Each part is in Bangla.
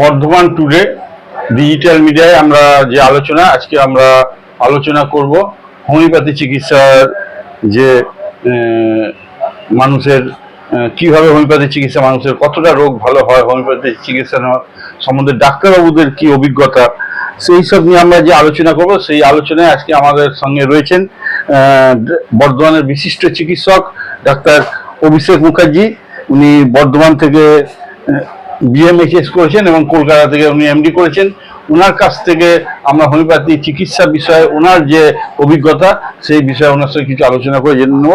বর্ধমান টুডে ডিজিটাল মিডিয়ায় আমরা যে আলোচনা, আজকে আমরা আলোচনা করব হোমিওপ্যাথি চিকিৎসার যে মানুষের কীভাবে হোমিওপ্যাথি চিকিৎসা মানুষের, কতটা রোগ ভালো হয়, হোমিওপ্যাথি চিকিৎসা সম্বন্ধে ডাক্তারবাবুদের কি অভিজ্ঞতা, সেই সব নিয়ে আমরা যে আলোচনা করব, সেই আলোচনায় আজকে আমাদের সঙ্গে রয়েছেন বর্ধমানের বিশিষ্ট চিকিৎসক ডাক্তার অভিষেক মুখার্জি। উনি বর্ধমান থেকে বিএমএইচএস করেছেন এবং কলকাতা থেকে উনি এমডি করেছেন। ওনার কাছ থেকে আমরা হোমিওপ্যাথি চিকিৎসা বিষয়ে ওনার যে অভিজ্ঞতা সেই বিষয়ে ওনার সঙ্গে কিছু আলোচনা করে জেনে নেব।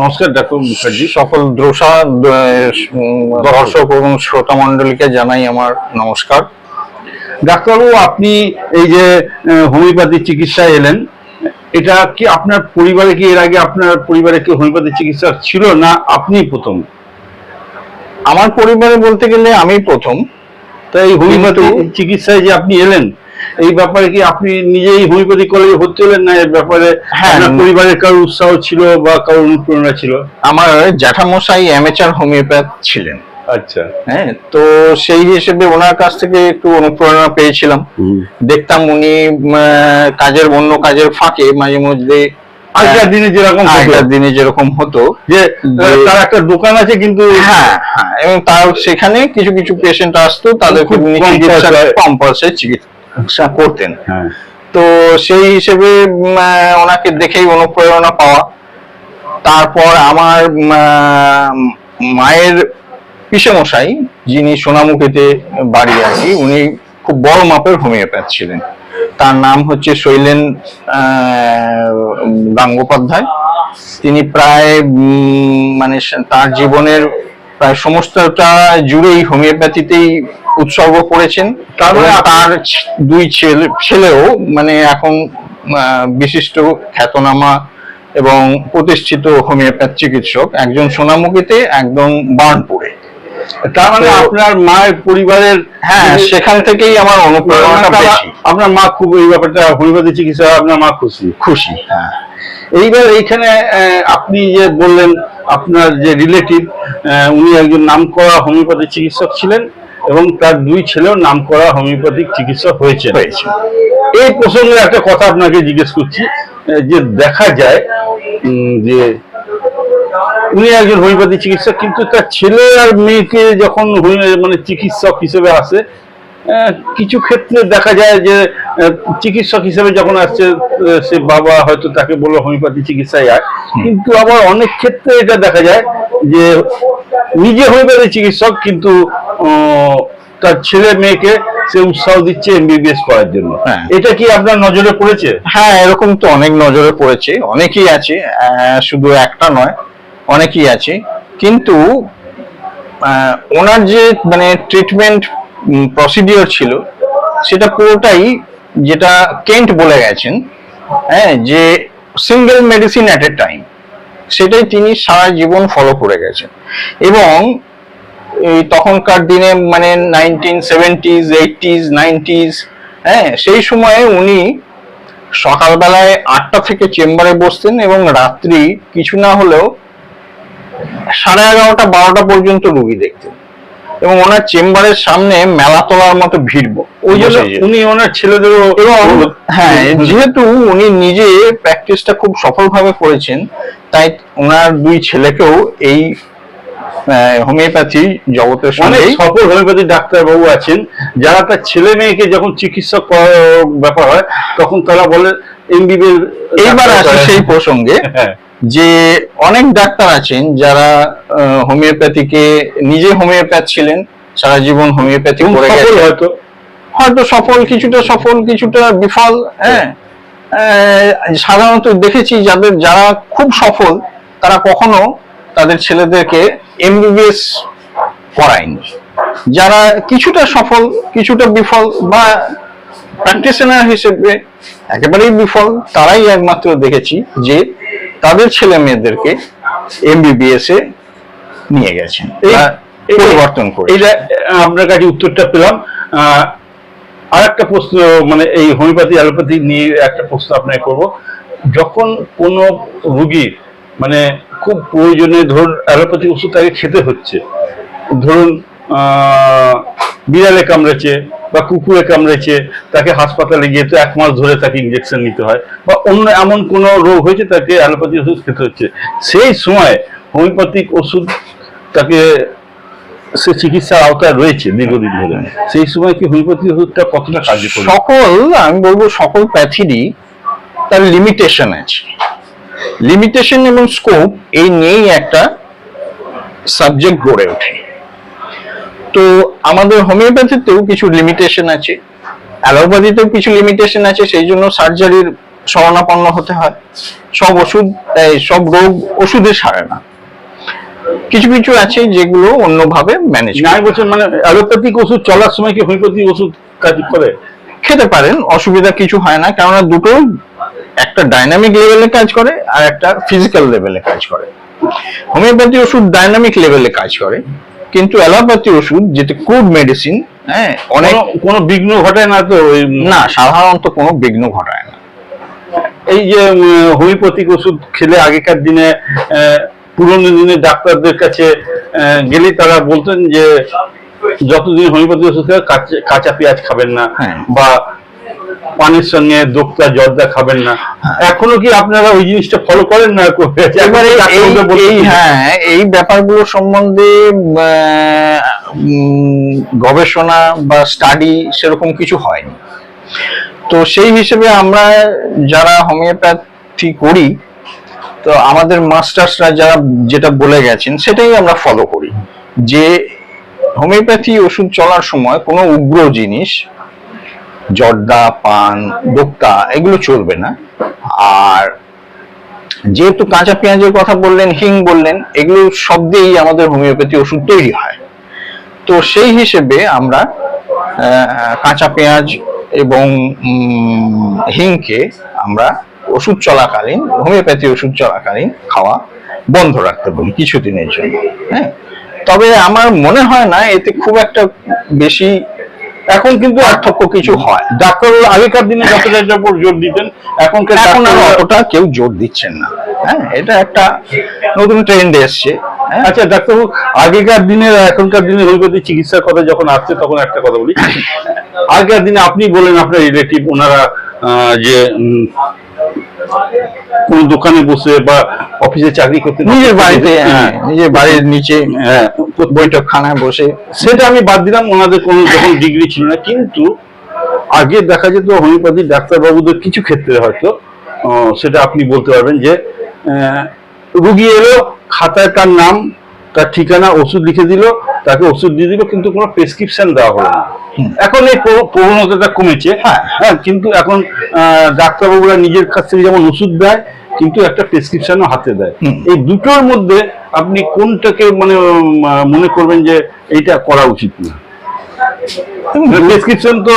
নমস্কার ডাক্তার মুখার্জি। সকল দ্রোসা দর্শক এবং শ্রোতা মন্ডলীকে জানাই আমার নমস্কার। ডাক্তারবাবু আপনি এই যে হোমিওপ্যাথি চিকিৎসায় এলেন এটা কি আপনার পরিবারে কি এর আগে আপনার পরিবারে কি হোমিওপ্যাথি চিকিৎসা ছিল না আপনি প্রথম? আমার পরিবারে বলতে গেলে আমি প্রথম। তাই হোমিওপ্যাথি চিকিৎসায় যে আপনি এলেন এই ব্যাপারে কি আপনি নিজেই হোমিওপ্যাথি কলেজে ভর্তি হলেন না এর ব্যাপারে হ্যাঁ। আপনার পরিবারের কারোর উৎসাহ ছিল বা কারোর অনুপ্রেরণা ছিল? আমার জ্যাঠামশাই অ্যামেচার হোমিওপ্যাথ ছিলেন। আচ্ছা। হ্যাঁ তো সেই হিসেবে ওনার কাছ থেকে একটু অনুপ্রেরণা পেয়েছিলাম। দেখতাম উনি কাজের অন্য কাজের ফাঁকে মাঝে মধ্যে আগেকার দিনে যেরকম আগেকার দিনে যেরকম হতো। যে তার একটা দোকান আছে কিন্তু হ্যাঁ হ্যাঁ এবং তার সেখানে কিছু কিছু পেশেন্ট আসতো তাদেরকে খুব কম পয়সায়- চিকিৎসা করতেন। হ্যাঁ। তো সেই হিসেবে ওনাকে দেখেই অনুপ্রেরণা পাওয়া। তারপর আমার মায়ের পিসেমশাই যিনি সোনামুখীতে বাড়ি আর কি উনি খুব বড় মাপের হোমিওপ্যাথ ছিলেন। তার নাম হচ্ছে শৈলেন গাঙ্গোপাধ্যায়। তিনি প্রায় মানে তার জীবনের প্রায় সমস্তটা জুড়েই হোমিওপ্যাথিতেই উৎসর্গ করেছেন। তার মানে তার দুই ছেলে ছেলেও মানে এখন বিশিষ্ট খ্যাতনামা এবং প্রতিষ্ঠিত হোমিওপ্যাথ চিকিৎসক। একজন সোনামুখীতে একদম বার্নপুরে। তার মানে আপনার মায়ের পরিবারের হ্যাঁ সেখান থেকেই আমার অনুপ্রেরণাটা বেশি। আপনার মা খুব এই ব্যাপারটা হোমিওপ্যাথি চিকিৎসা আপনার মা খুশি। খুশি হ্যাঁ। এইবার এইখানে আপনি যে বললেন আপনার যে রিলেটিভ উনি একজন নামকরা হোমিওপ্যাথি চিকিৎসক ছিলেন এবং তার দুই ছেলেও নাম করা হোমিওপ্যাথিক চিকিৎসক হয়েছে হয়েছে। এই প্রসঙ্গে একটা কথা আপনাকে জিজ্ঞেস করছি যে দেখা যায় যে উনি একজন হোমিওপ্যাথি চিকিৎসক কিন্তু তার ছেলে আর মেয়েকে যখন মানে চিকিৎসক হিসেবে আসে কিছু ক্ষেত্রে দেখা যায় যে চিকিৎসক হিসেবে যখন আসছে সে বাবা হয়তো তাকে বলল হোমিওপ্যাথি চিকিৎসায় আয়। কিন্তু আবার অনেক ক্ষেত্রে এটা দেখা যায় যে নিজে হোমিওপ্যাথি চিকিৎসক কিন্তু তার ছেলে মেয়েকে সে উৎসাহ দিচ্ছে এমবিবিএস করার জন্য। হ্যাঁ। এটা কি আপনার নজরে পড়েছে? হ্যাঁ এরকম তো অনেক নজরে পড়েছে অনেকেই আছে শুধু একটা নয় অনেকেই আছে। কিন্তু ওনার যে মানে ট্রিটমেন্ট প্রসিডিওর ছিল, সেটা পুরোটাই যেটা কেন্ট বলে গেছেন হ্যাঁ যে single medicine at a time সেটাই তিনি সারা জীবন ফলো করে গেছেন। এবং এই তখনকার দিনে মানে নাইনটিন সেভেন্টিজ এইটিজ নাইনটিজ হ্যাঁ সেই সময়ে উনি সকালবেলায় আটটা থেকে চেম্বারে বসতেন এবং রাত্রি কিছু না হলেও সাড়ে এগারোটা বারোটা পর্যন্ত রুগী দেখতেন এবং ওনার চেম্বারের সামনে মেলা তোলার মতো ভিড় ওই জন্য উনি ওনার ছেলেদেরও এবং হ্যাঁ যেহেতু উনি নিজে প্র্যাকটিসটা খুব সফলভাবে করেছেন তাই ওনার দুই ছেলেকেও এই হোমিওপ্যাথি জগতের সঙ্গে সফল হোমিওপ্যাথি ডাক্তার বাবু আছেন। যারা তার ছেলে মেয়েকে যখন চিকিৎসা করার ব্যাপার হয় তখন তারা বলে এমবিবিএস এইবার আসি সেই প্রসঙ্গে। হ্যাঁ। যে অনেক ডাক্তার আছেন যারা হোমিওপ্যাথিকে নিজে হোমিওপ্যাথ ছিলেন সারা জীবন হোমিওপ্যাথি করে গেছেন। হয়তো। হয়তো সফল কিছুটা সফল কিছুটা বিফল হ্যাঁ? সাধারণত দেখেছি যাদের যারা খুব সফল তারা কখনো তাদের ছেলেদেরকে এমবিবিএস করায়নি। যারা কিছুটা সফল কিছুটা বিফল বা প্র্যাকটিশনার হিসেবে একেবারেই বিফল তারাই একমাত্র দেখেছি যে তাদের ছেলে মেয়েদেরকে এমবিবিএস এ নিয়ে গেছেন পরিবর্তন করে আহ, আপনার কাছে উত্তরটা পেলাম। আর একটা প্রশ্ন মানে এই হোমিওপ্যাথি অ্যালোপ্যাথি নিয়ে একটা প্রশ্ন আপনাকে করব। যখন কোনো রুগীর মানে খুব প্রয়োজনে ধরুন অ্যালোপ্যাথি ওষুধ তাকে খেতে হচ্ছে ধরুন আহ, বিড়ালে কামড়েছে বা কুকুরে কামড়েছে, তাকে হাসপাতালে গিয়ে তো এক মাস ধরে তাকে ইঞ্জেকশন নিতে হয় বা অন্য এমন কোনো রোগ হয়েছে তাকে অ্যালোপ্যাথি ওষুধ খেতে হচ্ছে। সেই সময় হোমিওপ্যাথিক ওষুধ তাকে সে চিকিৎসার আওতায় রয়েছে দীর্ঘদিন ধরে। সেই সময় কি হোমিওপ্যাথি ওষুধটা কতটা কার্যকরী? সকল, আমি বলব সকল প্যাথিরই তার লিমিটেশন আছে। লিমিটেশন এবং স্কোপ এই নিয়েই একটা সাবজেক্ট গড়ে ওঠে। তো আমাদের হোমিওপ্যাথিতেও কিছু লিমিটেশন আছে অ্যালোপ্যাথিতেও কিছু লিমিটেশন আছে সেই জন্য সার্জারির শরণাপন্ন হতে হয়। সব ওষুধ সব রোগ ওষুধে সারে না। কিছু কিছু আছে যেগুলো অন্যভাবে ম্যানেজ নাই বলছেন মানে অ্যালোপ্যাথিক ওষুধ চলার সময় কি হোমিওপ্যাথিক ওষুধ কাজ করে? খেতে পারেন অসুবিধা কিছু হয় না কেননা দুটো একটা ডাইনামিক লেভেলে কাজ করে আর একটা ফিজিক্যাল লেভেলে কাজ করে। হোমিওপ্যাথি ওষুধ ডাইনামিক লেভেলে কাজ করে। কিন্তু অ্যালোপ্যাথি ওষুধ যেটা ক্রুড মেডিসিন হ্যাঁ অনেক কোনো বিঘ্ন ঘটায় না তো না সাধারণত কোনো বিঘ্ন ঘটায় না এই যে হোমিওপ্যাথিক ওষুধ খেলে আগেকার দিনে পুরনো দিনে ডাক্তারদের কাছে গেলেই তারা বলতেন যে যতদিন হোমিওপ্যাথিক ওষুধ খাবে কাঁচা- কাঁচা পেঁয়াজ খাবেন না হ্যাঁ। বা পানির সঙ্গে দোক্তা জর্দা খাবেন না। এখনও কি আপনারা ওই জিনিসটা ফলো করেন না? হ্যাঁ এই ব্যাপারগুলো সম্বন্ধে গবেষণা বা স্টাডি সেরকম কিছু হয়নি। তো সেই হিসেবে আমরা যারা হোমিওপ্যাথি করি তো আমাদের মাস্টার্সরা যারা যেটা বলে গেছেন সেটাই আমরা ফলো করি। যে হোমিওপ্যাথি ওষুধ চলার সময় কোনো উগ্র জিনিস জর্দা, পান দোক্তা এগুলো চলবে না। আর যেহেতু কাঁচা পেঁয়াজের কথা বললেন, হিং বললেন, এগুলো সব দিয়েই আমাদের হোমিওপ্যাথি ওষুধ তৈরি হয়। তো সেই হিসেবে আমরা কাঁচা পেঁয়াজ এবং হিংকে আমরা ওষুধ চলাকালীন, হোমিওপ্যাথি ওষুধ চলাকালীন খাওয়া বন্ধ রাখতে বলি কিছুদিনের জন্য হ্যাঁ? তবে আমার মনে হয় না এতে খুব একটা বেশি এখন কিন্তু পার্থক্য কিছু হয়। ডাক্তার আগেকার দিনে যতটা উপর জোর দিতেন এখনকার এখন আর অতটা কেউ জোর দিচ্ছেন না। হ্যাঁ এটা একটা নতুন ট্রেন্ড এসছে। হ্যাঁ আচ্ছা ডাক্তারবাবু আগেকার দিনের এখনকার দিনে হোমিওপ্যাথি চিকিৎসার কথা যখন আসছে তখন একটা কথা বলি। আগেকার দিনে আপনি বলেন আপনার রিলেটিভ ওনারা আহ, যে কোন দোকানে বসে বা অফিসে চাকরি করতে নিজের বাড়িতে হ্যাঁ, নিজের বাড়ির নিচে হ্যাঁ। বৈঠকখানায় বসে। সেটা আমি বাদ দিলাম ওনাদের কোনো যখন ডিগ্রি ছিল না। কিন্তু আগে দেখা যেত হোমিওপ্যাথি ডাক্তারবাবুদের কিছু ক্ষেত্রে হয়তো সেটা আপনি বলতে পারবেন যে আহ, রুগী এলো খাতায় তার নাম তার ঠিকানা ওষুধ লিখে দিল তাকে ওষুধ দিয়ে দিল কিন্তু কোনো প্রেসক্রিপশন দেওয়া হলো না। এখন এই প্রবণতাটা কমেছে হ্যাঁ হ্যাঁ কিন্তু এখন ডাক্তারবাবুরা নিজের কাছ থেকে যেমন ওষুধ দেয় কিন্তু একটা প্রেসক্রিপশনও হাতে দেয়। এই দুটোর মধ্যে আপনি কোনটাকে মানে মনে করবেন যে এইটা করা উচিত না? প্রেসক্রিপশন তো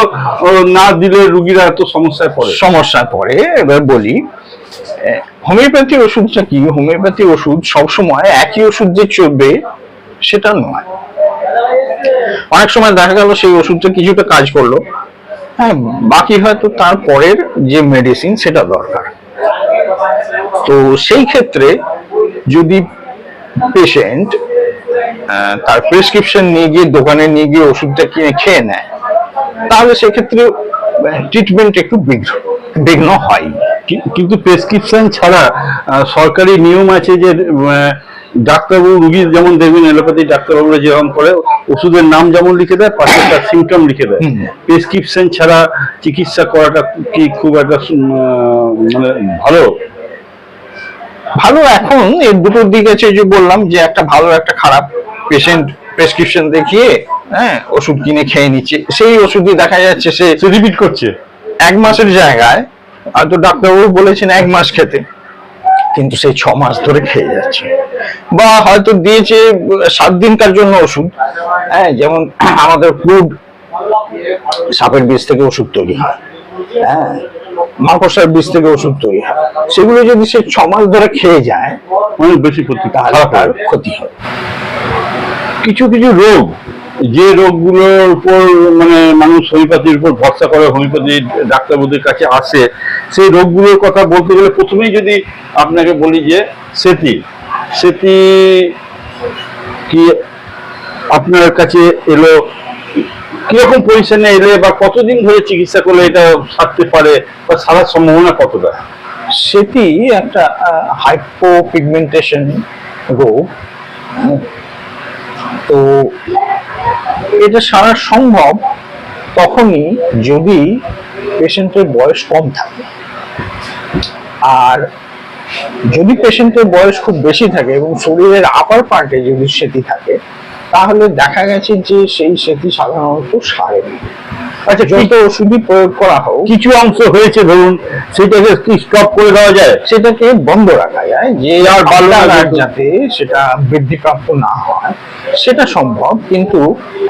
না দিলে রুগীরা এত সমস্যায় পড়ে। সমস্যায় পড়ে এবার বলি হোমিওপ্যাথি ওষুধটা কি? হোমিওপ্যাথি ওষুধ সবসময় একই ওষুধ যে চলবে, সেটা নয়। অনেক সময় দেখা গেল সেই ওষুধটা কিছুটা কাজ করল। হ্যাঁ বাকি হয়তো তারপরের যে মেডিসিন সেটা দরকার। তো সেই ক্ষেত্রে যদি পেশেন্ট তার প্রেসক্রিপশন নিয়ে গিয়ে, দোকানে নিয়ে গিয়ে ওষুধটা কিনে খেয়ে নেয়, তাহলে সেক্ষেত্রে ট্রিটমেন্ট একটু বিঘ্ন বিঘ্ন হয় কিন্তু প্রেসক্রিপশন ছাড়া সরকারি নিয়ম আছে যে ডাক্তারবাবু রুগী যেমন দেখবেন এলোপ্যাথি ডাক্তারবাবুরা যেরকম করে ওষুধের নাম যেমন লিখে দেয় পাশে তার সিমটম লিখে দেয়। প্রেসক্রিপশন ছাড়া চিকিৎসা করাটা কি খুব একটা মানে ভালো? ভালো এখন এর দুটোর দিক আছে যে বললাম যে একটা ভালো একটা খারাপ পেশেন্ট প্রেসক্রিপশন দেখিয়ে হ্যাঁ ওষুধ কিনে খেয়ে নিচ্ছে। সেই ওষুধই দেখা যাচ্ছে সে সে রিপিট করছে। এক মাসের জায়গায় হয়তো ডাক্তারবাবু বলেছেন এক মাস খেতে। কিন্তু সেই ছ মাস ধরে খেয়ে যাচ্ছে। বা হয়তো দিয়েছে সাত দিনকার জন্য ওষুধ। হ্যাঁ যেমন আমাদের ক্রুড সাপের বীজ থেকে ওষুধ তৈরি হয়। হ্যাঁ মাকড়সার বীজ থেকে ওষুধ তৈরি হয়। সেগুলো যদি সে ছ মাস ধরে খেয়ে যায় অনেক বেশি ক্ষতি। তাহলে তার ক্ষতি হয় কিছু কিছু রোগ যে রোগগুলোর উপর মানে মানুষ হোমিওপ্যাথির উপর ভরসা করে হোমিওপ্যাথি ডাক্তারবাবুদের কাছে আসে, সেই রোগগুলোর কথা বলতে গেলে প্রথমেই যদি আপনাকে বলি যে সেতি সেতি কি আপনার কাছে এলো, কীরকম পজিশনে এলে বা কতদিন ধরে চিকিৎসা করলে এটা সারতে পারে বা সারার সম্ভাবনা কতটা সেটি একটা হাইপোপিগমেন্টেশন রোগ হুম। তো এটা সারা সম্ভব তখনই যদি পেশেন্টের বয়স কম থাকে আর যদি পেশেন্টের বয়স খুব বেশি থাকে এবং শরীরের আপার পার্টে যদি সেটি থাকে, তাহলে দেখা গেছে যে সেই সেটি সাধারণত সারে। আচ্ছা যত ওষুধই প্রয়োগ করা হোক কিছু অংশ হয়েছে ধরুন সেটাকে কি স্টপ করে দেওয়া যায়? সেটাকে বন্ধ রাখা যায় যে আর। যাতে সেটা বৃদ্ধিপ্রাপ্ত না হয় সেটা সম্ভব কিন্তু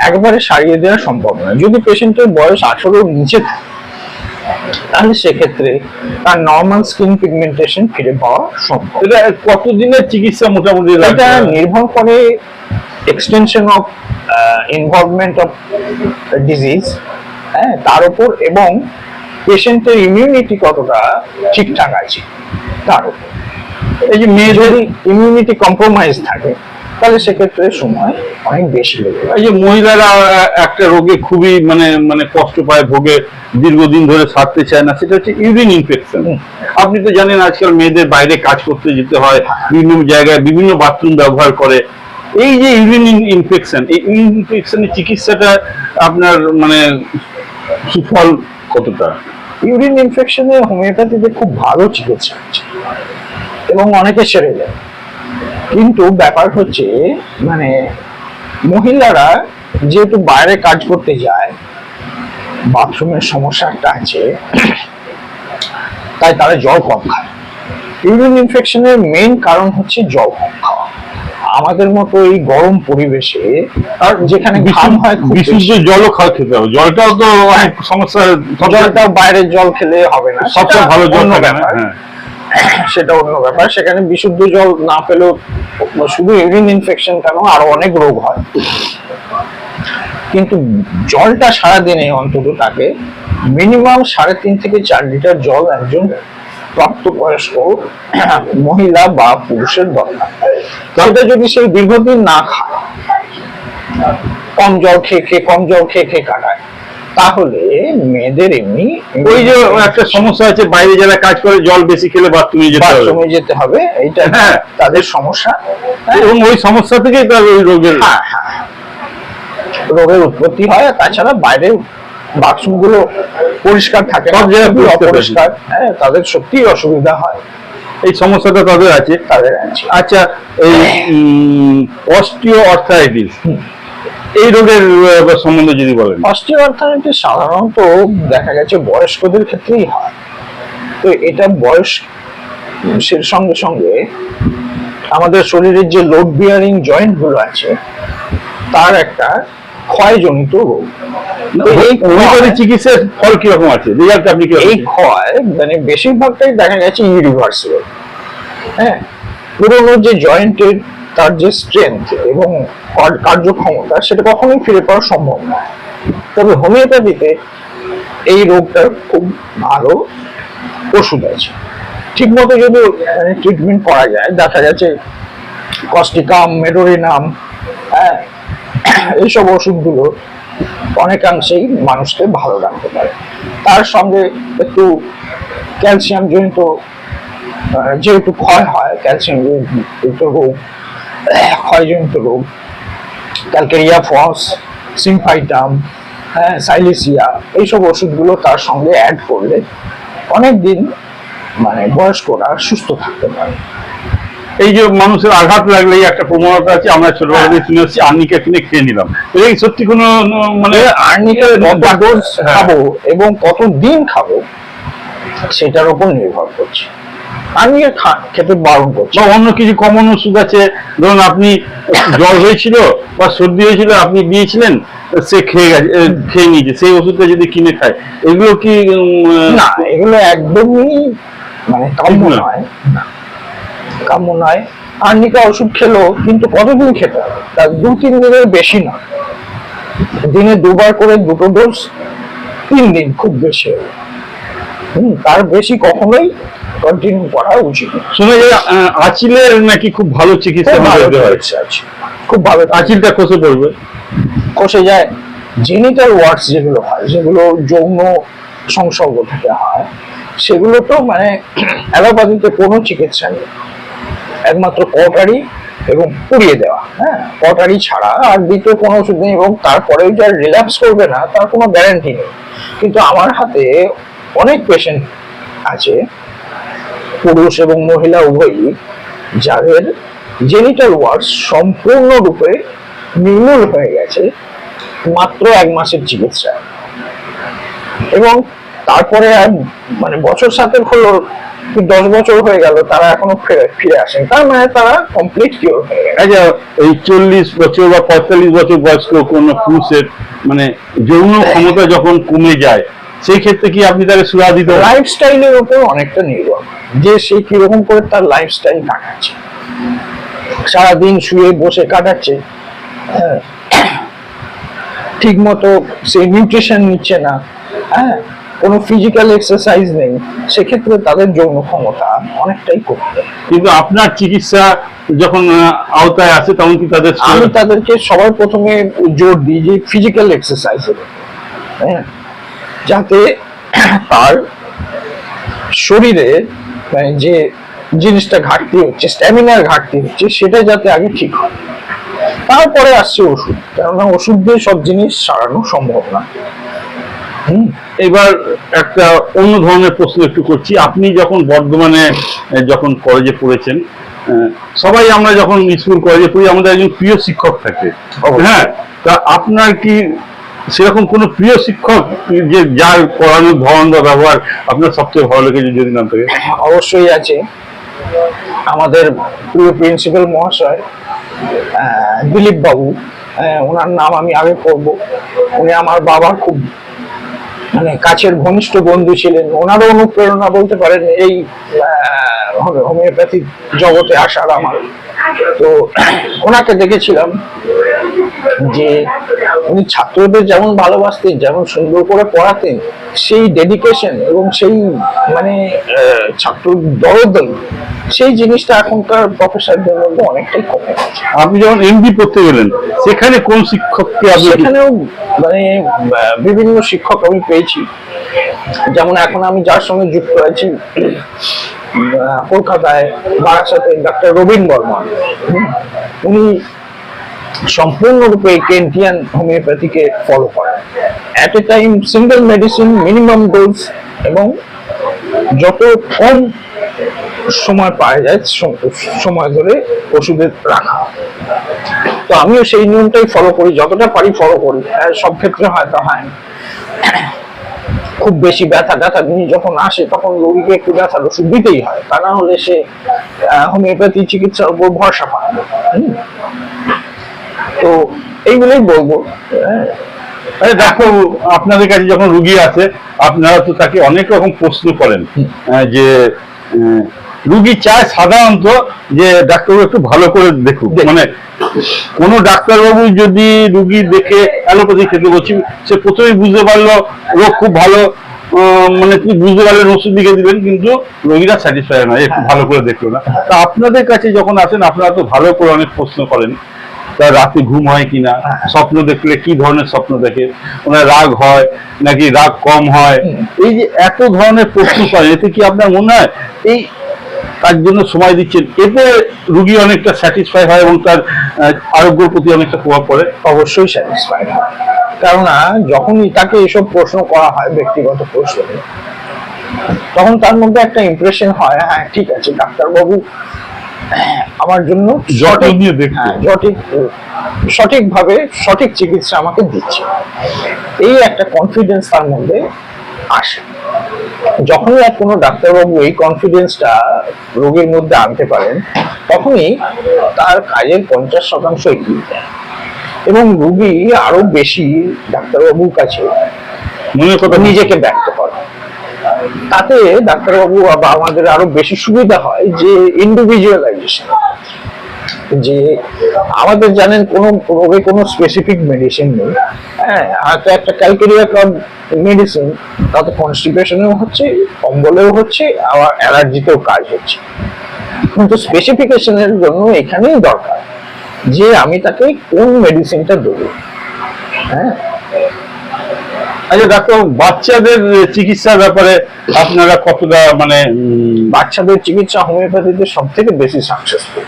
একবারে সারিয়ে দেওয়া সম্ভব নয়। যদি পেশেন্টের বয়স আঠারোর নিচে থাকে তাহলে সেক্ষেত্রে তার নর্মাল স্কিন পিগমেন্টেশন ফিরে পাওয়া সম্ভব। এটা কতদিনের চিকিৎসা মোটামুটি এটা নির্ভর করে extension of involvement of disease হ্যাঁ তার উপর এবং পেশেন্টের ইমিউনিটি কতটা ঠিকঠাক আছে তার উপর। এই যে মেয়েদের যদি ইমিউনিটি কম্প্রোমাইজ থাকে তাহলে সেক্ষেত্রে সময় অনেক বেশি লেগে এই যে মহিলারা একটা রোগে খুবই মানে মানে কষ্ট পায় ভোগে দীর্ঘদিন ধরে সারতে চায় না সেটা হচ্ছে ইউরিন ইনফেকশন আপনি তো জানেন আজকাল মেয়েদের বাইরে কাজ করতে যেতে হয় বিভিন্ন জায়গায় বিভিন্ন বাথরুম ব্যবহার করে। এই যে ইউরিন ইনফেকশন এই ইউরিন ইনফেকশনের চিকিৎসাটা আপনার মানে সুফল কতটা? ইউরিন ইনফেকশনে হোমিওপ্যাথিতে খুব ভালো চিকিৎসা আছে এবং অনেকে সেরে যায়। কিন্তু ব্যাপার হচ্ছে মানে মহিলারা যেহেতু বাইরে কাজ করতে যায়, বাথরুমের সমস্যা একটা আছে, তাই তারা জল কম খায়। ইউরিন ইনফেকশনের মেইন কারণ হচ্ছে জল কম খাওয়া। আমাদের মতো এই গরম পরিবেশে আর যেখানে ঘাম হয় বিশুদ্ধ জলও খাওয়া খেতে হবে। জলটাও তো অনেক সমস্যা জলটা বাইরের জল খেলে হবে না। সবচেয়ে ভালো জল থাকে না। হ্যাঁ। সেটা অন্য ব্যাপার। সেখানে বিশুদ্ধ জল না পেলেও শুধু ইউরিন ইনফেকশন কেন আরও অনেক রোগ হয়। কিন্তু জলটা সারাদিনে অন্তত তাকে মিনিমাম সাড়ে তিন থেকে চার লিটার জল একজন প্রাপ্তবয়স্ক মহিলা বা পুরুষের দরকার সেটা যদি সেই দীর্ঘদিন না খায় কম জল খেয়ে খেয়ে কম জল খেয়ে খেয়ে কাটায় তাহলে মেয়েদের এমনি ওই যে একটা সমস্যা আছে বাইরে যারা কাজ করে জল বেশি খেলে বাথরুমে যেতে হবে বাথরুমে যেতে হবে এইটা হ্যাঁ। তাদের সমস্যা হ্যাঁ, এবং ওই সমস্যা থেকেই তার ওই রোগের হ্যাঁ, হ্যাঁ। রোগের উৎপত্তি হয় তাছাড়া বাইরে বাথরুমগুলো পরিষ্কার থাকে সব জায়গায় অপরিষ্কার হ্যাঁ তাদের সত্যি অসুবিধা হয়। এই সমস্যাটা তাদের আছে? তাদের আছে। আচ্ছা এই অস্টিও অর্থাইটিস এই রোগের সম্বন্ধে যদি বলেন। অস্টিওআর্থারাইটিস সাধারণত দেখা গেছে বয়স্কদের ক্ষেত্রেই হয়। তো এটা বয়স সের সঙ্গে সঙ্গে আমাদের শরীরের যে লোড বিয়ারিং জয়েন্টগুলো আছে তার একটা ক্ষয়জনিত রোগ। এই হোমিওপ্যাথি চিকিৎসার ফল কীরকম আছে? রেজাল্ট আপনি কি এই ক্ষয় মানে বেশিরভাগটাই দেখা গেছে ইউনিভার্সাল হ্যাঁ? পুরোনো যে জয়েন্টের তার যে স্ট্রেংথ এবং কার্যক্ষমতা সেটা কখনোই ফিরে পাওয়া সম্ভব নয়। তবে হোমিওপ্যাথিতে এই রোগটার খুব ভালো ওষুধ আছে। ঠিক মতো যদি ট্রিটমেন্ট করা যায় দেখা গেছে কস্টিকাম মেডোরিনাম হ্যাঁ এইসব ওষুধগুলো অনেকাংশেই মানুষকে ভালো রাখতে পারে। তার সঙ্গে একটু ক্যালসিয়াম জনিত যেহেতু ক্ষয় হয় ক্যালসিয়াম জনিত রোগ ক্ষয়জনিত রোগ ক্যালকেরিয়া ফস সিমফাইটাম হ্যাঁ সাইলিসিয়া এইসব ওষুধগুলো তার সঙ্গে অ্যাড করলে অনেক দিন মানে বয়স্করা সুস্থ থাকতে পারে। এই যে মানুষের আঘাত লাগলেই একটা প্রবণতা আছে আমরা ছোটবেলা থেকে শুনে আসছি আর্নিকা কিনে খেয়ে নিলাম। কি সত্যি কোনো মানে আর্নিকা কত ডোজ হ্যাঁ। খাব এবং কত দিন খাব সেটার উপর নির্ভর করছে। খেতে বারণ করছে। বা অন্য কিছু কমন ওষুধ আছে ধরুন আপনি জ্বর হয়েছিল বা সর্দি হয়েছিল আপনি দিয়েছিলেন সে খেয়ে গেছে খেয়ে নিয়েছে সেই ওষুধটা যদি কিনে খায় এগুলো কি না এগুলো একদমই মানে কাম্য। নয়। না, কাম্য নয়। আর্নিকা ওষুধ খেলো কিন্তু কতদিন খেতে হবে? তার দু তিন দিনের বেশি না। দিনে দুবার করে দুটো ডোজ তিন দিন খুব বেশি। হুম তার বেশি কখনোই কন্টিনিউ করা উচিত। শোনা আহ, আচিলের নাকি খুব ভালো চিকিৎসা খুব ভালো হতে খুব ভালো। আচিলটা খসে পড়বে? কষে যায়। জেনিটাল ওয়ার্ডস যেগুলো হয় যেগুলো যৌন সংসর্গ থেকে হয় সেগুলো তো মানে অ্যালোপ্যাথিতে কোনো চিকিৎসা নেই। একমাত্র কটারি এবং পুড়িয়ে দেওয়া হ্যাঁ? কটারি ছাড়া আর দ্বিতীয় কোনো ওষুধ নেই এবং তারপরে যে রিল্যাপস করবে না, তার কোনো গ্যারান্টি নেই। কিন্তু আমার হাতে অনেক পেশেন্ট আছে, পুরুষ এবং মহিলা উভয়ই, যাদের জেনিটাল ওয়ার্ডস সম্পূর্ণরূপে নির্মূল হয়ে গেছে মাত্র এক মাসের চিকিৎসা এবং তারপরে আর মানে বছর সাতেক হলো দশ বছর হয়ে গেল তারা এখনও ফিরে ফিরে আসেন। তার মানে তারা কমপ্লিট কিওর হয়ে গেছে। আচ্ছা এই চল্লিশ বছর বা পঁয়তাল্লিশ বছর বয়স্ক কোনো পুরুষের মানে যৌন ক্ষমতা যখন কমে যায় সেই ক্ষেত্রে কি আপনি তাকে সুরা দিতে লাইফস্টাইলের উপর অনেকটা নির্ভর। যে সে কীরকম করে তার লাইফস্টাইল কাটাচ্ছে। সারাদিন শুয়ে বসে কাটাচ্ছে ঠিক মতো সে নিউট্রিশন নিচ্ছে না হ্যাঁ। কোনো ফিজিক্যাল এক্সারসাইজ নেই সেক্ষেত্রে তাদের যৌন ক্ষমতা অনেকটাই কমে যায় কিন্তু আপনার চিকিৎসা যখন আওতায় আসে তখন কি তাদের আমি তাদেরকে সবার প্রথমে জোর দিই যে ফিজিক্যাল এক্সারসাইজের হ্যাঁ? যাতে তার শরীরে মানে যে জিনিসটা ঘাটতি হচ্ছে স্ট্যামিনার ঘাটতি হচ্ছে সেটা যাতে আগে ঠিক হয়। তারপরে আসছে ওষুধ কেননা ওষুধ দিয়ে সব জিনিস সারানো সম্ভব না। হুম? এবার একটা অন্য ধরনের প্রশ্ন একটু করছি। আপনি যখন বর্ধমানে যখন কলেজে পড়েছেন সবাই আমরা যখন স্কুল কলেজে পড়ি আমাদের একজন প্রিয় শিক্ষক থাকে। হ্যাঁ তা আপনার কি সেরকম কোনো প্রিয় শিক্ষক যে যার পড়ানোর ধরন বা ব্যবহার আপনার সবচেয়ে ভালো লেগেছে যদি নাম থাকে? অবশ্যই আছে। আমাদের প্রিয় প্রিন্সিপাল মহাশয় দিলীপ বাবু ওনার নাম আমি আগে করব উনি আমার বাবার খুব মানে কাছের ঘনিষ্ঠ বন্ধু ছিলেন, ওনারও অনুপ্রেরণা বলতে পারেন এই হোমিওপ্যাথি জগতে আসার আমার। তো ওনাকে দেখেছিলাম যে উনি ছাত্রদের যেমন ভালোবাসতেন, যেমন সুন্দর করে পড়াতেন, সেই ডেডিকেশন এবং সেই মানে ছাত্র দরদ সেই জিনিসটা এখনকার প্রফেসরদের মধ্যে অনেকটাই কমে গেছে। আপনি যখন এমডি পড়তে গেলেন সেখানে কোন শিক্ষককে আপনি সেখানেও মানে বিভিন্ন শিক্ষক আমি পেয়েছি। যেমন এখন আমি যার সঙ্গে যুক্ত আছি কলকাতায় বারাসাতে ডাক্তার রবীন বর্মা। উনি সম্পূর্ণরূপে কেন্টিয়ান হোমিওপ্যাথিকে ফলো করেন। At a time single medicine minimum dose এবং যত কম সময় পাওয়া যায় সময় ধরে ওষুধের রাখা। তো আমিও সেই নিয়মটাই ফলো করি যতটা পারি ফলো করি। সব ক্ষেত্রে হয়তো হয় না। খুব বেশি ব্যথা ব্যথা নিয়ে যখন আসে তখন রোগীকে একটু ব্যথার ওষুধ দিতেই হয়। তা না হলে সে হোমিওপ্যাথি চিকিৎসার উপর ভরসা পায় না। তো এইগুলোই বলব। হ্যাঁ, দেখো আপনাদের কাছে যখন রুগী আছে আপনারা তো তাকে অনেক রকম প্রশ্ন করেন। আহ, যে রুগী চায় সাধারণত যে ডাক্তারবাবু একটু ভালো করে দেখুক। মানে কোনো ডাক্তারবাবু যদি রুগী দেখে অ্যালোপ্যাথি খেতে বলছি সে প্রথমেই বুঝতে পারল রোগ খুব ভালো মানে তিনি বুঝতে পারলেন ওষুধ লিখে দিবেন কিন্তু রোগীরা স্যাটিসফাই নয় একটু ভালো করে দেখল না। তা আপনাদের কাছে যখন আসেন আপনারা তো ভালো করে অনেক প্রশ্ন করেন তা রাতে ঘুম হয় কিনা স্বপ্ন দেখলে কি ধরনের স্বপ্ন দেখে? ওনার রাগ হয় নাকি রাগ কম হয়? এই যে এত ধরনের প্রশ্ন করেন এতে কি আপনার মনে হয় এই তার জন্য সময় দিচ্ছেন। এতে রুগী অনেকটা স্যাটিসফাই হয় এবং তার আরোগ্যের প্রতি অনেকটা প্রভাব পড়ে। অবশ্যই স্যাটিসফাইড হয়। কেননা যখনই তাকে এসব প্রশ্ন করা হয় ব্যক্তিগত প্রশ্ন তখন তার মধ্যে একটা ইমপ্রেশন হয় হ্যাঁ ঠিক আছে ডাক্তারবাবু আমার জন্য সঠিক। হ্যাঁ, সঠিক সঠিকভাবে সঠিক চিকিৎসা আমাকে দিচ্ছে। এই একটা কনফিডেন্স তার মধ্যে আসে। যখনই আর কোনো ডাক্তারবাবু এই কনফিডেন্সটা রোগীর মধ্যে আনতে পারেন তখনই তার কাজের পঞ্চাশ শতাংশ এগিয়ে যায়। এবং রুগী আরও বেশি ডাক্তারবাবুর কাছে মনে নিজেকে ব্যক্ত করে। তাতে ডাক্তারবাবু বা আমাদের আরও বেশি সুবিধা হয় যে ইন্ডিভিজুয়ালাইজেশন যে আমাদের জানেন কোন রোগে কোনো স্পেসিফিক মেডিসিন নেই। হ্যাঁ হয়তো একটা ক্যালকেরিয়া মেডিসিন তাতে কনস্টিপেশনেও হচ্ছে কম্বলেও হচ্ছে আবার অ্যালার্জিতেও কাজ হচ্ছে। কিন্তু স্পেসিফিকেশনের জন্য এখানেই দরকার যে আমি তাকে কোন মেডিসিনটা দেবো। হ্যাঁ? আচ্ছা ডাক্তার বাচ্চাদের চিকিৎসার ব্যাপারে আপনারা কতটা মানে বাচ্চাদের চিকিৎসা হোমিওপ্যাথিতে সব থেকে বেশি সাকসেসফুল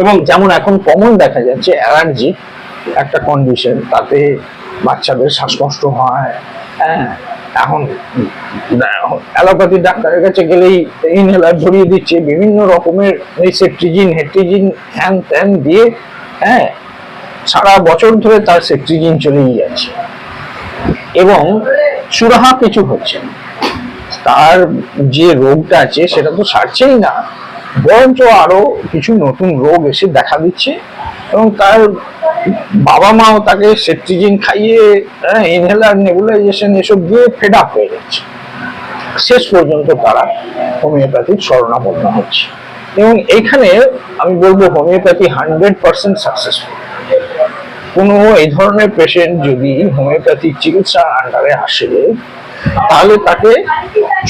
এবং যেমন এখন কমন দেখা যাচ্ছে অ্যালার্জি একটা কন্ডিশন তাতে বাচ্চাদের শ্বাসকষ্ট হয়। হ্যাঁ এখন অ্যালোপ্যাথি ডাক্তারের কাছে গেলেই ইনহেলার ধরিয়ে দিচ্ছে, বিভিন্ন রকমের এই সেট্রিজিন হেট্রিজিন হ্যান ত্যান দিয়ে হ্যাঁ সারা বছর ধরে তার সেট্রিজিন চলেই যাচ্ছে। এবং সুরাহা কিছু হচ্ছে তার যে রোগটা আছে, সেটা তো সারছেই না। বরঞ্চ আরও কিছু নতুন রোগ এসে দেখা দিচ্ছে এবং তার বাবা মাও তাকে সেট্রিজিন খাইয়ে ইনহেলার নেবুলাইজেশন এসব দিয়ে ফেড আপ হয়ে যাচ্ছে। শেষ পর্যন্ত তারা হোমিওপ্যাথির শরণাপন্ন হচ্ছে। এবং এইখানে আমি বলব হোমিওপ্যাথি হান্ড্রেড পার্সেন্ট সাকসেসফুল কোনো এই ধরনের পেশেন্ট যদি হোমিওপ্যাথিক চিকিৎসার আন্ডারে আসে, তাহলে তাকে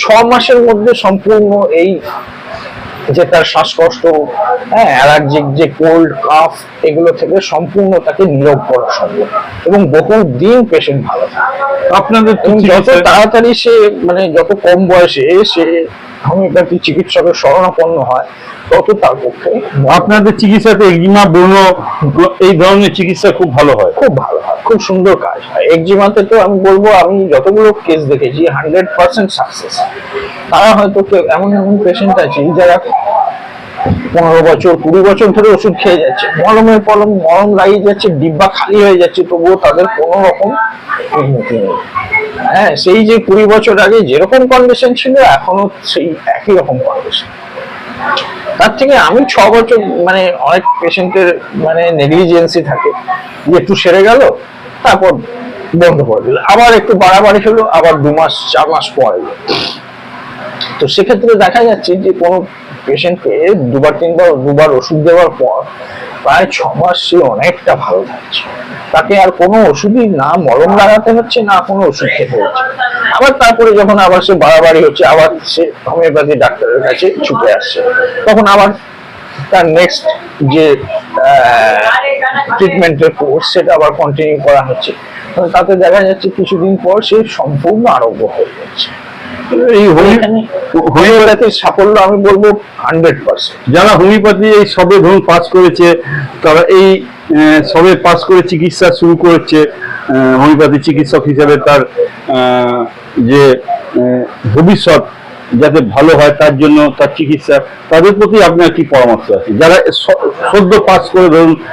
ছ মাসের মধ্যে সম্পূর্ণ এই যে তার শ্বাসকষ্ট হ্যাঁ অ্যালার্জিক যে কোল্ড, কাফ, এগুলো থেকে সম্পূর্ণ তাকে নিয়োগ করা সম্ভব। এবং বহু দিন পেশেন্ট ভালো থাকে। আপনাদের যত তাড়াতাড়ি সে মানে যত কম বয়সে সে হোমিওপ্যাথি চিকিৎসকের শরণাপন্ন হয় তত তার পক্ষে আপনাদের চিকিৎসাতে এক্সিমা ব্রণ এই ধরনের চিকিৎসা খুব ভালো হয়। খুব ভালো হয় খুব সুন্দর কাজ হয়। একজিমাতে তো আমি বলব আমি যতগুলো কেস দেখেছি হান্ড্রেড পার্সেন্ট সাকসেস তারা হয়তো কেউ এমন এমন পেশেন্ট আছে যারা পনেরো বছর, কুড়ি বছর ধরে ওষুধ খেয়ে যাচ্ছে। মলমের পলম মলম লাগিয়ে যাচ্ছে, ডিব্বা খালি হয়ে যাচ্ছে, তবুও তাদের কোনো রকম উন্নতি নেই। হ্যাঁ সেই যে কুড়ি বছর আগে যেরকম কন্ডিশন ছিল, এখনও সেই একই রকম কন্ডিশন তার থেকে আমি ছ বছর মানে অনেক পেশেন্টের মানে নেগলিজেন্সি থাকে। একটু সেরে গেল, তারপর বন্ধ করে দিল। আবার একটু বাড়াবাড়ি হলো, আবার দু মাস, চার মাস পর। তো সেক্ষেত্রে দেখা যাচ্ছে যে কোনো পেশেন্টকে দুবার, তিনবার, দুবার ওষুধ দেওয়ার পর প্রায় ছ মাস সে অনেকটা ভালো থাকছে। তাকে আর কোনো ওষুধই না, মলম লাগাতে হচ্ছে না, কোনো ওষুধ খেতে হচ্ছে আবার তারপরে যখন আবার সে বাড়াবাড়ি হচ্ছে, আবার সে হোমিওপ্যাথি ডাক্তারের কাছে ছুটে আসছে। তখন আবার তার নেক্সট যে ট্রিটমেন্টের কোর্স সেটা আবার কন্টিনিউ করা হচ্ছে। তাতে দেখা যাচ্ছে কিছুদিন পর সে সম্পূর্ণ আরোগ্য হয়ে যাচ্ছে। এই হোমিওপ্যাথির সাফল্য আমি বলব হান্ড্রেড পার্সেন্ট যারা হোমিওপ্যাথি এই সবে ধরুন পাস করেছে তারা এই সবে পাস করে চিকিৎসা শুরু করেছে হোমিওপ্যাথি চিকিৎসক হিসেবে তার আহ, যে আহ, ভবিষ্যৎ যাতে ভালো হয় তার জন্য তার চিকিৎসা তাদের প্রতি আপনার কি পরামর্শ আছে? যারা সদ্য পাস করে ধরুন আহ,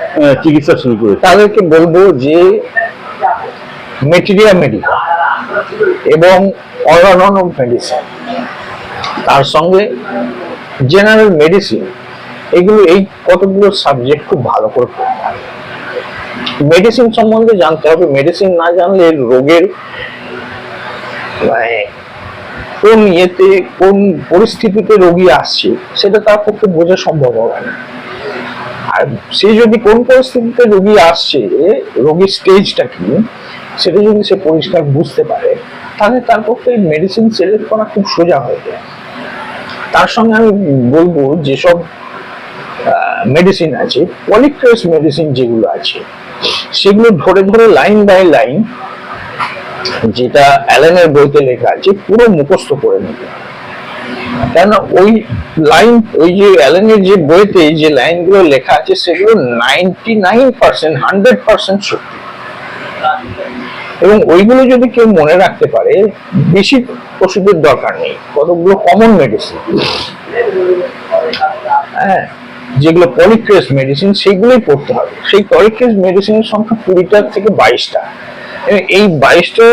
চিকিৎসা শুরু করেছে। তাদেরকে বলব যে মেটেরিয়া মেডিকেল এবং অর্গানন মেডিসিন তার সঙ্গে জেনারেল মেডিসিন এগুলো এই কতগুলো সাবজেক্ট খুব ভালো করে পড়তে হবে মেডিসিন সম্বন্ধে জানতে হবে মেডিসিন না জানলে রোগের মানে কোন ইয়েতে, কোন পরিস্থিতিতে রোগী আসছে, সেটা তার পক্ষে বোঝা সম্ভব হবে না। আর সে যদি কোন পরিস্থিতিতে রোগী আসছে, রোগীর স্টেজটা কি? সেটা যদি সে পরিষ্কার বুঝতে পারে, তাহলে তার পক্ষে মেডিসিন সিলেক্ট করা খুব সোজা হয়ে যায় তার সঙ্গে আমি বলব যেসব মেডিসিন আছে পলিক্রেস মেডিসিন যেগুলো আছে, সেগুলো ধরে ধরে লাইন বাই লাইন যেটা অ্যালেনের বইতে লেখা আছে, পুরো মুখস্থ করে নিতে হবে। কেননা ওই লাইন ওই যে অ্যালেনের যে বইতে যে লাইনগুলো লেখা আছে, সেগুলো ninety nine percent hundred percent সত্যি এবং ওইগুলো যদি কেউ মনে রাখতে পারে, বেশি ওষুধের দরকার নেই, কতগুলো কমন মেডিসিন হ্যাঁ যেগুলো পলিক্রেস মেডিসিন সেইগুলোই পড়তে হবে। সেই পলিক্রেস মেডিসিনের সংখ্যা কুড়িটার থেকে বাইশটা। এই বাইশটা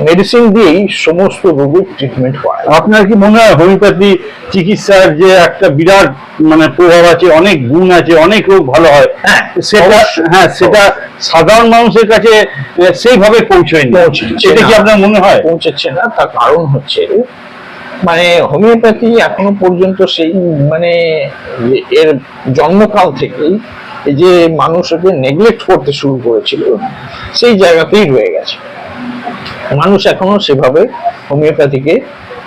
মেডিসিন দিয়েই সমস্ত রোগের ট্রিটমেন্ট যায়। আপনার কি মনে হয় হোমিওপ্যাথি চিকিৎসার যে একটা বিরাট মানে প্রভাব আছে অনেক গুণ আছে অনেক রোগ ভালো হয় হ্যাঁ, সেটা হ্যাঁ সেটা সাধারণ মানুষের কাছে সেইভাবে পৌঁছয়নি। এটা কি না। আপনার মনে হয়? পৌঁছচ্ছে না তার কারণ হচ্ছে মানে হোমিওপ্যাথি এখনও পর্যন্ত সেই মানে এর জন্মকাল থেকেই এই যে মানুষ ওকে নেগলেক্ট করতে শুরু করেছিল সেই জায়গাতেই রয়ে গেছে। মানুষ এখনও সেভাবে হোমিওপ্যাথিকে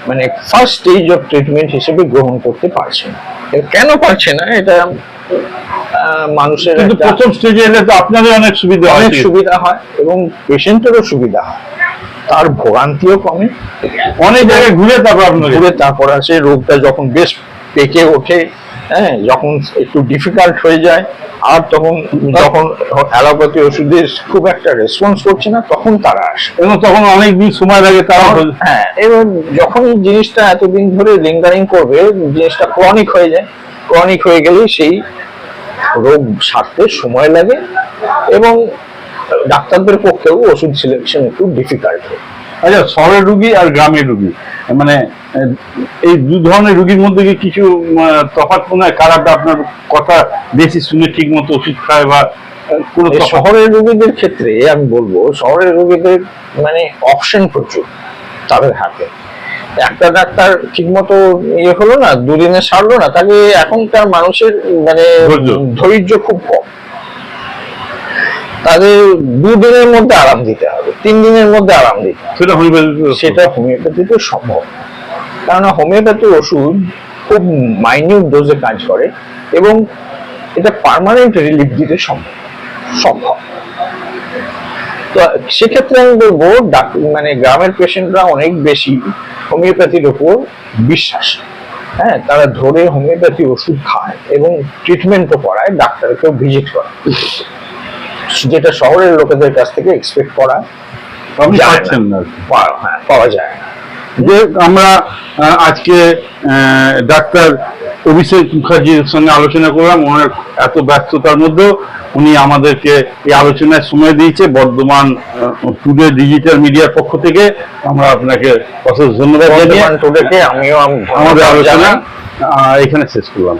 মানে ফার্স্ট স্টেজ অফ ট্রিটমেন্ট হিসেবে গ্রহণ করতে পারছে না। কেন পারছে না? এটা মানুষের প্রথম স্টেজে এলে তো আপনাদের অনেক সুবিধা অনেক সুবিধা হয় এবং পেশেন্টেরও সুবিধা হয়। তার ভোগান্তিও কমে। অনেক জায়গায় ঘুরে তারপর ঘুরে তারপর আসে রোগটা যখন বেশ পেকে ওঠে হ্যাঁ যখন একটু ডিফিকাল্ট হয়ে যায় আর তখন যখন অ্যালোপ্যাথি ওষুধের খুব একটা রেসপন্স করছে না তখন তারা আসে। এবং তখন অনেক দিন সময় লাগে তারা হ্যাঁ এবং যখন এই জিনিসটা এতদিন ধরে লিঙ্গারিং করবে জিনিসটা ক্রনিক হয়ে যায়। ক্রনিক হয়ে গেলে সেই রোগ সারতে সময় লাগে এবং ডাক্তারদের পক্ষেও ওষুধ সিলেকশন একটু ডিফিকাল্ট হয়। আচ্ছা শহরের রুগী আর গ্রামের রুগী। মানে এই দু ধরনের রুগীর মধ্যে কি কিছু তফাৎ মনে হয়? কারাটা আপনার কথা বেশি শুনে ঠিক মতো ওষুধ খায় বা কোনো শহরের রুগীদের ক্ষেত্রে আমি বলব শহরের রুগীদের মানে অপশন প্রচুর তাদের হাতে। একটা ডাক্তার ঠিক মতো ইয়ে হলো না দুদিনে সারলো না তাকে এখনকার মানুষের মানে ধৈর্য। ধৈর্য খুব কম। তাদের দুদিনের মধ্যে আরাম দিতে হবে তিন দিনের মধ্যে আরাম দিতে হবে। সেটা হোমিওপ্যাথি সেটা হোমিওপ্যাথিতে সম্ভব। কেননা হোমিওপ্যাথি ওষুধ খুব মাইনিউট ডোজে কাজ করে এবং এটা পার্মানেন্ট রিলিফ দিতে সম্ভব সম্ভব। তো সেক্ষেত্রে আমি বলব মানে গ্রামের পেশেন্টরা অনেক বেশি হোমিওপ্যাথির উপর বিশ্বাস। হ্যাঁ তারা ধরে হোমিওপ্যাথি ওষুধ খায় এবং ট্রিটমেন্টও করায় ডাক্তারকেও ভিজিট করে যেটা শহরের লোকেদের কাছ থেকে এক্সপেক্ট করা। পাচ্ছেন না। পাওয়া হ্যাঁ পাওয়া যায় না। যে আমরা আজকে ডাক্তার অভিষেক মুখার্জির সঙ্গে আলোচনা করলাম ওনার এত ব্যস্ততার মধ্যেও উনি আমাদেরকে এই আলোচনায় সময় দিয়েছে। বর্ধমান টুডে ডিজিটাল মিডিয়ার পক্ষ থেকে আমরা আপনাকে অশেষ ধন্যবাদ আমিও আমি আমাদের আলোচনা এখানে শেষ করলাম।